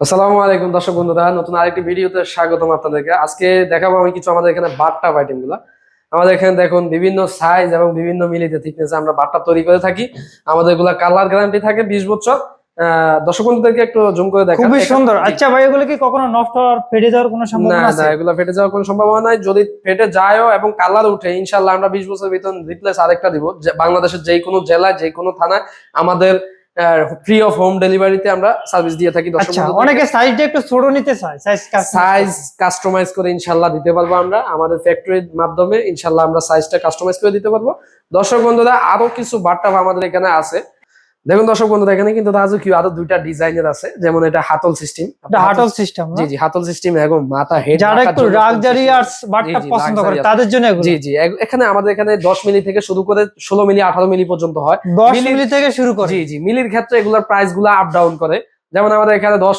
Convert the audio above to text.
আসসালামু আলাইকুম দর্শক বন্ধুরা নতুন আরেকটি ভিডিওতে স্বাগতম আপনাদেরকে। আজকে দেখাবো আমি কিছু আমাদের এখানে বাট্টা আইটেমগুলা। আমাদের এখানে দেখুন বিভিন্ন সাইজ এবং বিভিন্ন মিলিতে থিকনেস আমরা বাট্টা তৈরি করে থাকি। আমাদেরগুলা কালার গ্যারান্টি থাকে বিশ বছর। আহ, দর্শক বন্ধুদেরকে একটু জুম করে খুবই সুন্দর। আচ্ছা ভাই এগুলো কি কখনো নষ্ট ফেটে যাওয়ার কোনো না এগুলা ফেটে যাওয়ার কোনো সম্ভাবনা নাই। যদি ফেটে যায়ও এবং কালার উঠে ইনশাল্লাহ আমরা বিশ বছর বেতন রিপ্লেস আরেকটা দিব। বাংলাদেশের যে কোনো জেলায় যে কোনো থানায় আমাদের ফ্রি অফ হোম ডেলিভারিতে আমরা সার্ভিস দিয়ে থাকি আচ্ছা। অনেকে সাইজটা একটু ছোট নিতে চায় সাইজ সাইজ কাস্টমাইজ করে ইনশাল্লাহ দিতে পারব আমরা। আমাদের ফ্যাক্টরির মাধ্যমে ইনশাল্লাহ আমরা সাইজটা কাস্টমাইজ করে দিতে পারব। দর্শক বন্ধুরা আরও কিছু বার্তা আমাদের এখানে আছে। দেখুন দর্শক বন্ধুরা এখানে কিন্তু রাজু কি আরও দুইটা ডিজাইনের আছে। যেমন এটা হাতল সিস্টেম এটা হাতল সিস্টেম জি জি হাতল সিস্টেম এবং মাথা হেড যারা একটু রাগজারি আর বাটটা পছন্দ করে তাদের জন্য এগুলো। জি জি এখানে আমাদের এখানে দশ মিলি থেকে শুরু করে ষোলো মিলি আঠারো মিলি পর্যন্ত হয়। দশ মিলি- মিলি থেকে শুরু করে। জি জি মিলির ক্ষেত্রে এগুলোর প্রাইসগুলো আপ ডাউন করে। যেমন আমাদের এখানে দশ